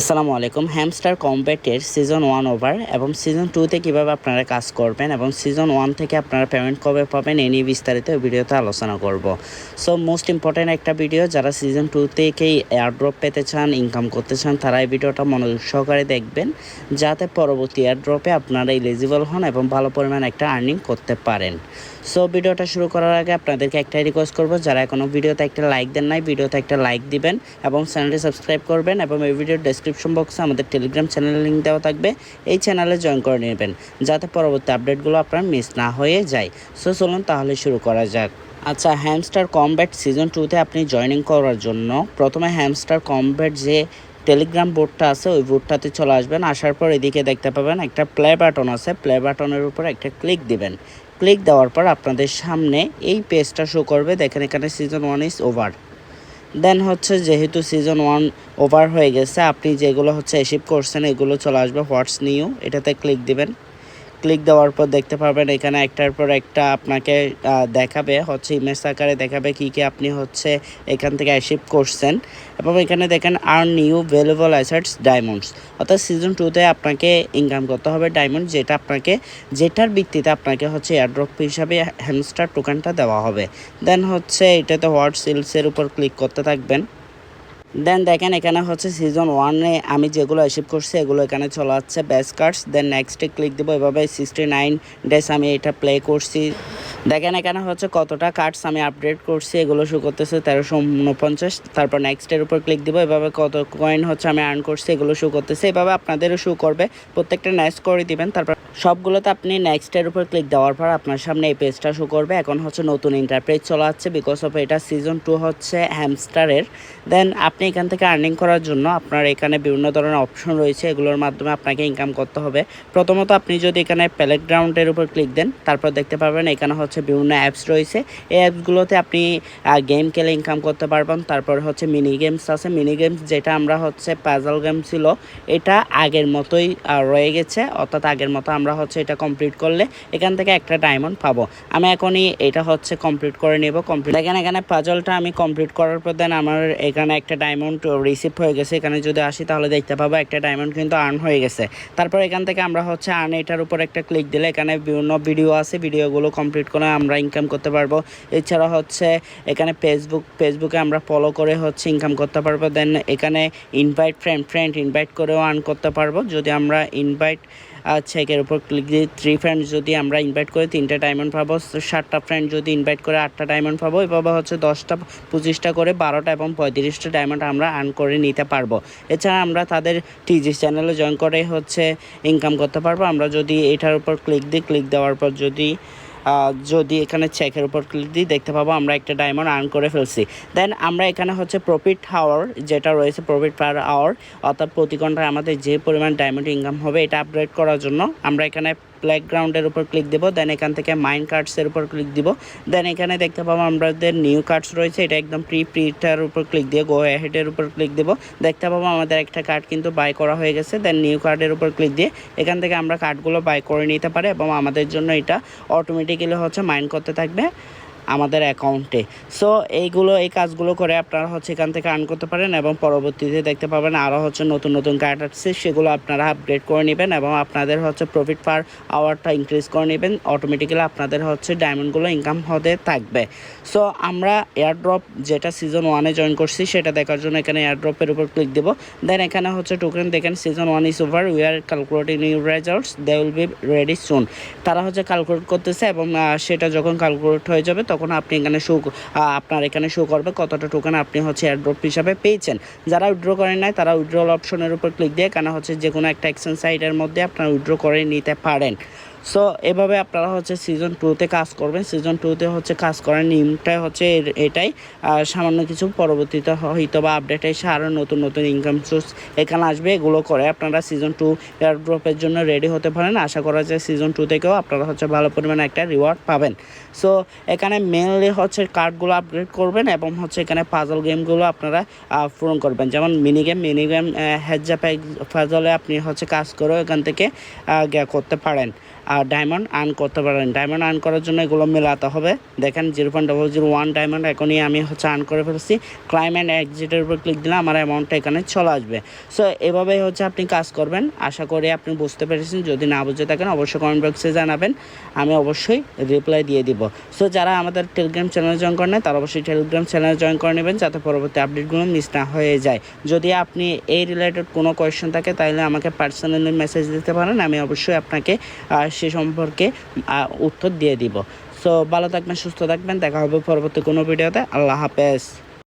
আসসালামু আলাইকুম। হ্যামস্টার কম্ব্যাটের সিজন ওয়ান ওভার এবং সিজন টুতে কীভাবে আপনারা কাজ করবেন এবং সিজন ওয়ান থেকে আপনারা পেমেন্ট কবে পাবেন এই নিয়ে বিস্তারিত ভিডিওতে আলোচনা করব। সো মোস্ট ইম্পর্ট্যান্ট একটা ভিডিও যারা সিজন টু থেকেই এয়ারড্রপ পেতে চান ইনকাম করতে চান, তারা এই ভিডিওটা মনোযোগ সহকারে দেখবেন, যাতে পরবর্তী এয়ারড্রপে আপনারা এলিজিবল হন এবং ভালো পরিমাণ একটা আর্নিং করতে পারেন। সো ভিডিওটা শুরু করার আগে আপনাদেরকে একটাই রিকোয়েস্ট করব, যারা এখনও ভিডিওতে একটা লাইক দেন নাই ভিডিওতে একটা লাইক দিবেন এবং চ্যানেলটি সাবস্ক্রাইব করবেন এবং এই ভিডিওর ডেসক্রিপশন বক্সে আমাদের টেলিগ্রাম চ্যানেলের লিঙ্ক দেওয়া থাকবে। এই চ্যানেলে জয়েন করে নেবেন, যাতে পরবর্তী আপডেটগুলো আপনার মিস না হয়ে যায়। সো চলুন তাহলে শুরু করা যাক। আচ্ছা হ্যামস্টার কমব্যাট সিজন টুতে আপনি জয়েনিং করার জন্য প্রথমে হ্যামস্টার কমব্যাট যে টেলিগ্রাম বোর্ডটা আছে, ওই বোর্ডটাতে চলে আসবেন। আসার পর এদিকে দেখতে পাবেন একটা প্লে বাটন আছে। প্লে বাটনের উপর একটা ক্লিক দিবেন। ক্লিক দেওয়ার পর আপনাদের সামনে এই পেজটা শো করবে। দেখেন এখানে season one is over then হচ্ছে যেহেতু সিজন ওয়ান ওভার হয়ে গেছে, আপনি যেগুলো হচ্ছে অ্যাচিভ করছেন, এগুলো চলে আসবে হোয়াটস নিউ এটাতে ক্লিক দিবেন। ক্লিক দেওয়ার পর দেখতে পারবেন এখানে একটার পর একটা আপনাকে দেখাবে, হচ্ছে ইমেজ আকারে দেখাবে কি কি আপনি হচ্ছে এখান থেকে অ্যাচিভ করছেন। এবং এখানে দেখেন আর নিউ ভ্যালুয়েবল অ্যাসেটস ডায়মন্ডস অর্থাৎ সিজন টুতে আপনাকে ইনকাম করতে হবে ডায়মন্ড যেটা আপনাকে, যেটার ভিত্তিতে আপনাকে হচ্ছে এয়ারড্রপ হিসাবে হ্যামস্টার টোকেনটা দেওয়া হবে। দেন হচ্ছে এটাতে হোয়াটস সেলসের উপর ক্লিক করতে থাকবেন। দেন দেখেন, এখানে হচ্ছে সিজন ওয়ানে আমি যেগুলো অ্যাচিভ করছি, এগুলো এখানে চলে যাচ্ছে বেস্ট কার্ডস দেন নেক্সটে ক্লিক দেবো, এভাবে সিক্সটি নাইন ডেস আমি এটা প্লে করছি। দেখেন, এখানে হচ্ছে কতটা কার্ডস আমি আপডেট করছি, এগুলো শো করতেছে তেরোশো উনপঞ্চাশ। তারপর নেক্সটের উপর ক্লিক দিব, এভাবে কত কয়েন হচ্ছে আমি আর্ন করছি, এগুলো শো করতেছে, এভাবে আপনাদেরও শো করবে। প্রত্যেকটা নেক্সট করে দিবেন, তারপর সবগুলোতে আপনি নেক্সটের উপর ক্লিক দেওয়ার পর আপনার সামনে এই পেজটা শো করবে। এখন হচ্ছে নতুন ইন্টারপ্রেজ চলে যাচ্ছে বিকজ অফ এটা সিজন টু হচ্ছে হ্যামস্টারের দেন আপনি এখান থেকে আর্নিং করার জন্য আপনার এখানে বিভিন্ন ধরনের অপশন রয়েছে, এগুলোর মাধ্যমে আপনাকে ইনকাম করতে হবে। প্রথমত আপনি যদি এখানে প্যালেট গ্রাউন্ডের উপর ক্লিক দেন, তারপর দেখতে পারবেন এখানে হচ্ছে বিভিন্ন অ্যাপস রয়েছে। এই অ্যাপসগুলোতে আপনি গেম খেলে ইনকাম করতে পারবেন। তারপর হচ্ছে মিনি গেমস আছে। মিনি গেমস যেটা আমরা হচ্ছে পাজল গেম ছিল, এটা আগের মতোই রয়ে গেছে। অর্থাৎ আগের মতো আমরা হচ্ছে এটা কমপ্লিট করলে এখান থেকে একটা ডায়মন্ড পাবো। আমি এখনই এটা হচ্ছে কমপ্লিট করে নেব। কমপ্লিট দেখেন এখানে পাজলটা আমি কমপ্লিট করার পর দেন আমার এখানে একটা ডায়মন্ড রিসিভ হয়ে গেছে, এখানে যদি আসি তাহলে দেখতে পাবো একটা ডায়মন্ড কিন্তু আর্ন হয়ে গেছে। তারপর এখান থেকে আমরা হচ্ছে আর্ন এটার উপর একটা ক্লিক দিলে এখানে বিভিন্ন ভিডিও আছে ভিডিওগুলো কমপ্লিট করে আমরা ইনকাম করতে পারব। এছাড়া হচ্ছে এখানে ফেসবুক ফেসবুকে আমরা ফলো করে হচ্ছে ইনকাম করতে পারব। দেন এখানে ইনভাইট ফ্রেন্ড ফ্রেন্ড ইনভাইট করেও আর্ন করতে পারব। যদি আমরা ইনভাইট একের উপর ক্লিক দিয়ে থ্রি ফ্রেন্ড যদি আমরা ইনভাইট করে তিনটা ডায়মন্ড পাবো সাতটা ফ্রেন্ড যদি ইনভাইট করে আটটা ডায়মন্ড পাবো এভাবে হচ্ছে দশটা, পঁচিশটা করে বারোটা এবং পঁয়ত্রিশটা ডায়মন্ড আমরা আর্ন করে নিতে পারব। এছাড়া আমরা তাদের টিজি চ্যানেলে জয়েন করে হচ্ছে ইনকাম করতে পারব। আমরা যদি এটার উপর ক্লিক দিই ক্লিক দেওয়ার পর যদি যদি এখানে চেকের উপর ক্লিক দিই, দেখতে পাবো আমরা একটা ডায়মন্ড আর্ন করে ফেলছি। দেন আমরা এখানে হচ্ছে প্রফিট হাওয়ার যেটা রয়েছে প্রফিট পার আওয়ার অর্থাৎ প্রতি ঘন্টায় আমাদের যে পরিমাণ ডায়মন্ড ইনকাম হবে, এটা আপগ্রেড করার জন্য আমরা এখানে প্লেগ্রাউন্ডের উপর ক্লিক দেবো দেন এখান থেকে মাইন কার্ডসের উপর ক্লিক দিব। দেন এখানে দেখতে পাবো আমাদের নিউ কার্ডস রয়েছে, এটা একদম প্রি প্রিটার উপর ক্লিক দিয়ে গো হেডের উপর ক্লিক দেবো। দেখতে পাবো আমাদের একটা কার্ড কিন্তু বাই করা হয়ে গেছে দেন নিউ কার্ডের উপর ক্লিক দিয়ে এখান থেকে আমরা কার্ডগুলো বাই করে নিতে পারি এবং আমাদের জন্য এটা অটোমেটিক্যালি হচ্ছে মাইন্ড করতে থাকবে। আমাদের অ্যাকাউন্টে। সো, এইগুলো, এই কাজগুলো করে আপনারা হচ্ছে এখান থেকে আর্ন করতে পারেন এবং পরবর্তীতে দেখতে পাবেন আরও হচ্ছে নতুন নতুন কার্ড আসছে, সেগুলো আপনারা আপগ্রেড করে নেবেন এবং আপনাদের হচ্ছে প্রফিট পার আওয়ারটা ইনক্রিজ করে নেবেন। অটোমেটিক্যালি আপনাদের হচ্ছে ডায়মন্ডগুলো ইনকাম হতে থাকবে। সো, আমরা এয়ারড্রপ যেটা সিজন ওয়ানে জয়েন করছি, সেটা দেখার জন্য এখানে এয়ারড্রপের উপর ক্লিক দেবো। দেন এখানে হচ্ছে টোকেন দেখেন season one is over we are calculating new results they will be ready soon তারা হচ্ছে ক্যালকুলেট করতেছে এবং সেটা যখন ক্যালকুলেট হয়ে যাবে তখন আপনি এখানে শো আপনার এখানে শো করবে কতটা টোকেন আপনি হচ্ছে এয়ারড্রপ হিসাবে পেয়েছেন। যারা উইড্রো করেন নাই, তারা উইড্রল অপশনের উপর ক্লিক দিয়ে কেন হচ্ছে যে কোনো একটা এক্সচেঞ্জ সাইটের মধ্যে আপনারা উইড্রো করে নিতে পারেন। সো এভাবে আপনারা হচ্ছে সিজন টুতে কাজ করবেন। সিজন টুতে হচ্ছে কাজ করার নিয়মটাই হচ্ছে এটাই। আর সামান্য কিছু পরবর্তীতে হয়তো বা আপডেট এসে আরও নতুন নতুন ইনকাম সোর্স এখানে আসবে। এগুলো করে আপনারা সিজন টু এয়ারড্রপের জন্য রেডি হতে পারেন। আশা করা যায় সিজন টু থেকেও আপনারা হচ্ছে ভালো পরিমাণে একটা রিওয়ার্ড পাবেন। সো এখানে মেনলি হচ্ছে কার্ডগুলো আপগ্রেড করবেন এবং হচ্ছে এখানে পাজল গেমগুলো আপনারা পূরণ করবেন। যেমন মিনি গেম মিনি গেম হেজ্জা ফাজলে আপনি হচ্ছে কাজ করেও এখান থেকে করতে পারেন। ডায়মন্ড আর্ন করতে পারেন। ডায়মন্ড আর্ন করার জন্য এগুলো মেলাতে হবে। দেখেন zero point double zero one diamond এখনই আমি হচ্ছে আর্ন করে ফেলছি। ক্লাইম অ্যান্ড এক্সিটের উপর ক্লিক দিলে আমার অ্যামাউন্টটা এখানে চলে আসবে। সো এভাবেই হচ্ছে আপনি কাজ করবেন। আশা করি আপনি বুঝতে পেরেছেন। যদি না বুঝে থাকেন, অবশ্যই কমেন্ট বক্সে জানাবেন। আমি অবশ্যই রিপ্লাই দিয়ে দিব। সো যারা আমাদের টেলিগ্রাম চ্যানেলে জয়েন করেন তারা অবশ্যই টেলিগ্রাম চ্যানেল জয়েন করে নেবেন যাতে পরবর্তী আপডেটগুলো মিস না হয়ে যায়। যদি আপনি এই রিলেটেড কোনো কোয়েশ্চেন থাকে, তাহলে আমাকে পার্সোনালি মেসেজ দিতে পারেন। আমি অবশ্যই আপনাকে সে সম্পর্কে উত্তর দিয়ে দিব। সো ভালো থাকবেন, সুস্থ থাকবেন, দেখা হবে পরবর্তী কোনো ভিডিওতে। আল্লাহ হাফেজ।